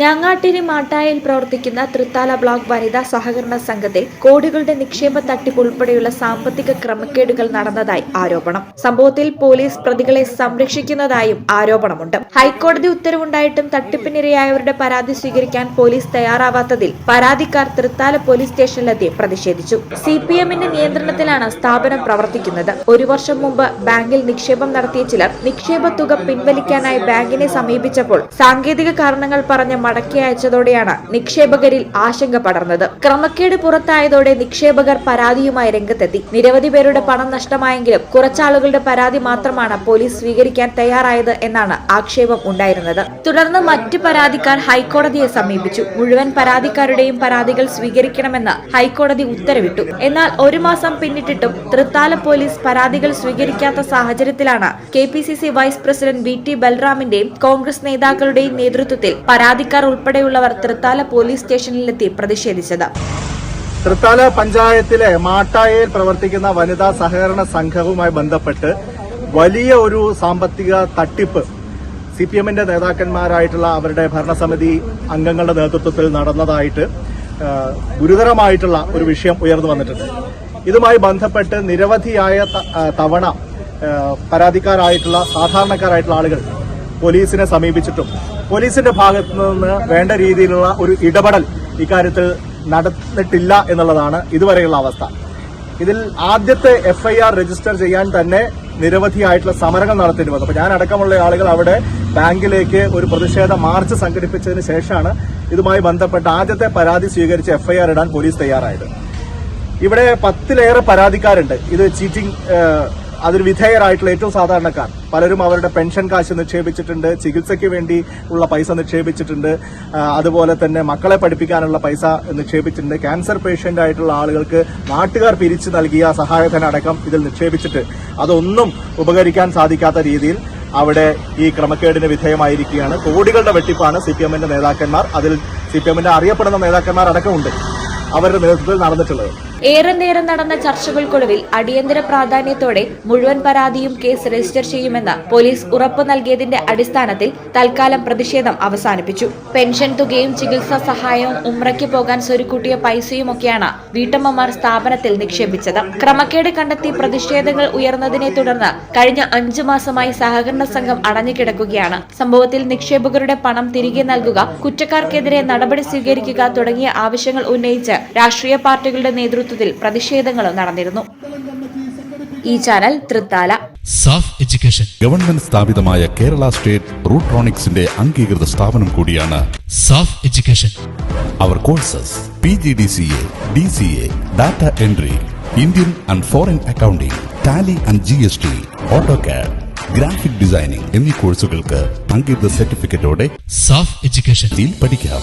ഞാങ്ങാട്ടിരി മാട്ടായിൽ പ്രവർത്തിക്കുന്ന തൃത്താല ബ്ലോക്ക് വനിതാ സഹകരണ സംഘത്തിൽ കോടികളുടെ നിക്ഷേപ തട്ടിപ്പ് ഉൾപ്പെടെയുള്ള സാമ്പത്തിക ക്രമക്കേടുകൾ നടന്നതായി ആരോപണം. സംഭവത്തിൽ പോലീസ് പ്രതികളെ സംരക്ഷിക്കുന്നതായും ആരോപണമുണ്ട്. ഹൈക്കോടതി ഉത്തരവുണ്ടായിട്ടും തട്ടിപ്പിനിരയായവരുടെ പരാതി സ്വീകരിക്കാൻ പോലീസ് തയ്യാറാവാത്തതിൽ പരാതിക്കാർ തൃത്താല പോലീസ് സ്റ്റേഷനിലെത്തി പ്രതിഷേധിച്ചു. സി പി എമ്മിന്റെ നിയന്ത്രണത്തിലാണ് സ്ഥാപനം പ്രവർത്തിക്കുന്നത്. ഒരു വർഷം മുമ്പ് ബാങ്കിൽ നിക്ഷേപം നടത്തിയ ചിലർ നിക്ഷേപ തുക പിൻവലിക്കാനായി ബാങ്കിനെ സമീപിച്ചപ്പോൾ സാങ്കേതിക കാരണങ്ങൾ പറഞ്ഞ് മടക്കി അയച്ചതോടെയാണ് നിക്ഷേപകരിൽ ആശങ്ക പടർന്നത്. ക്രമക്കേട് പുറത്തായതോടെ നിക്ഷേപകർ പരാതിയുമായി രംഗത്തെത്തി. നിരവധി പേരുടെ പണം നഷ്ടമായെങ്കിലും കുറച്ചാളുകളുടെ പരാതി മാത്രമാണ് പോലീസ് സ്വീകരിക്കാൻ തയ്യാറായത് എന്നാണ് ആക്ഷേപം ഉണ്ടായിരുന്നത്. തുടർന്ന് മറ്റ് പരാതിക്കാർ ഹൈക്കോടതിയെ സമീപിച്ചു. മുഴുവൻ പരാതിക്കാരുടെയും പരാതികൾ സ്വീകരിക്കണമെന്ന് ഹൈക്കോടതി ഉത്തരവിട്ടു. എന്നാൽ ഒരു മാസം പിന്നിട്ടിട്ടും തൃത്താല പോലീസ് പരാതികൾ സ്വീകരിക്കാത്ത സാഹചര്യത്തിലാണ് K vice president V T ബൽറാമിന്റെയും Congress നേതാക്കളുടെയും നേതൃത്വത്തിൽ പരാതിക്കാർ ഉൾപ്പെടെയുള്ളവർ തൃത്താല പോലീസ് സ്റ്റേഷനിലെത്തി പ്രതിഷേധിച്ചത്. തൃത്താല പഞ്ചായത്തിലെ മാട്ടായയിൽ പ്രവർത്തിക്കുന്ന വനിതാ സഹകരണ സംഘവുമായി ബന്ധപ്പെട്ട് വലിയ ഒരു സാമ്പത്തിക തട്ടിപ്പ് സി പി എമ്മിന്റെ നേതാക്കന്മാരായിട്ടുള്ള അവരുടെ ഭരണസമിതി അംഗങ്ങളുടെ നേതൃത്വത്തിൽ നടന്നതായിട്ട് ഗുരുതരമായിട്ടുള്ള ഒരു വിഷയം ഉയർന്നു വന്നിട്ടുണ്ട്. ഇതുമായി ബന്ധപ്പെട്ട് നിരവധിയായ തവണ പരാതിക്കാരായിട്ടുള്ള സാധാരണക്കാരായിട്ടുള്ള ആളുകൾ പോലീസിനെ സമീപിച്ചിട്ടും പോലീസിന്റെ ഭാഗത്തു നിന്ന് വേണ്ട രീതിയിലുള്ള ഒരു ഇടപെടൽ ഇക്കാര്യത്തിൽ നടന്നിട്ടില്ല എന്നുള്ളതാണ് ഇതുവരെയുള്ള അവസ്ഥ. ഇതിൽ ആദ്യത്തെ എഫ്ഐആർ രജിസ്റ്റർ ചെയ്യാൻ തന്നെ നിരവധിയായിട്ടുള്ള സമരങ്ങൾ നടത്തേണ്ടി വന്നു. അപ്പൊ ഞാൻ അടക്കമുള്ള ആളുകൾ അവിടെ ബാങ്കിലേക്ക് ഒരു പ്രതിഷേധ മാർച്ച് സംഘടിപ്പിച്ചതിന് ശേഷമാണ് ഇതുമായി ബന്ധപ്പെട്ട് ആദ്യത്തെ പരാതി സ്വീകരിച്ച് എഫ്ഐആർ ഇടാൻ പോലീസ് തയ്യാറായത്. ഇവിടെ പത്തിലേറെ പരാതിക്കാരുണ്ട്. ഇത് ചീറ്റിംഗ് അതിന് വിധേയരായിട്ടുള്ള ഏറ്റവും സാധാരണക്കാർ. പലരും അവരുടെ പെൻഷൻ കാശ് നിക്ഷേപിച്ചിട്ടുണ്ട് ചികിത്സയ്ക്ക് വേണ്ടി ഉള്ള പൈസ നിക്ഷേപിച്ചിട്ടുണ്ട് അതുപോലെ തന്നെ മക്കളെ പഠിപ്പിക്കാനുള്ള പൈസ നിക്ഷേപിച്ചിട്ടുണ്ട്. ക്യാൻസർ പേഷ്യന്റ് ആയിട്ടുള്ള ആളുകൾക്ക് നാട്ടുകാർ പിരിച്ചു നൽകിയ സഹായധന അടക്കം ഇതിൽ നിക്ഷേപിച്ചിട്ട് അതൊന്നും ഉപകരിക്കാൻ സാധിക്കാത്ത രീതിയിൽ അവിടെ ഈ ക്രമക്കേടിന് വിധേയമായിരിക്കുകയാണ്. കോടികളുടെ വെട്ടിപ്പാണ് സി പി എമ്മിന്റെ നേതാക്കന്മാർ അതിൽ സി പി എമ്മിന്റെ അറിയപ്പെടുന്ന നേതാക്കന്മാർ അടക്കമുണ്ട്. അവരുടെ നേതൃത്വത്തിൽ നടന്നിട്ടുള്ളത്. ഏറെ നേരം നടന്ന ചർച്ചകൾക്കൊടുവിൽ അടിയന്തര പ്രാധാന്യത്തോടെ മുഴുവൻ പരാതിയും കേസ് രജിസ്റ്റർ ചെയ്യുമെന്ന് പോലീസ് ഉറപ്പു നൽകിയതിന്റെ അടിസ്ഥാനത്തിൽ തൽക്കാലം പ്രതിഷേധം അവസാനിപ്പിച്ചു. പെൻഷൻ തുകയും ചികിത്സാ സഹായവും ഉമ്രയ്ക്ക് പോകാൻ സ്വരുക്കൂട്ടിയ പൈസയുമൊക്കെയാണ് വീട്ടമ്മമാർ സ്ഥാപനത്തിൽ നിക്ഷേപിച്ചത്. ക്രമക്കേട് കണ്ടെത്തി പ്രതിഷേധങ്ങൾ ഉയർന്നതിനെ തുടർന്ന് കഴിഞ്ഞ അഞ്ചു മാസമായി സഹകരണ സംഘം അടഞ്ഞുകിടക്കുകയാണ്. സംഭവത്തിൽ നിക്ഷേപകരുടെ പണം തിരികെ നൽകുക കുറ്റക്കാർക്കെതിരെ നടപടി സ്വീകരിക്കുക തുടങ്ങിയ ആവശ്യങ്ങൾ ഉന്നയിച്ച് രാഷ്ട്രീയ പാർട്ടികളുടെ നേതൃത്വത്തിൽ പ്രതിഷേധങ്ങളും നടന്നിരുന്നു. ഈ channel Thrithala. Saaf education. Government സ്ഥാപിതമായ കേരള സ്റ്റേറ്റ് റൂട്രോണിക്സിന്റെ അംഗീകൃത സ്ഥാപനം കൂടിയാണ് SAFF education. Our courses P G D C A D C A data entry Indian and foreign accounting Tally and G S T AutoCAD graphic designing എന്നീ കോഴ്സുകൾക്ക് അംഗീകൃത സർട്ടിഫിക്കറ്റോടെ SAFF education. പഠിക്കാം.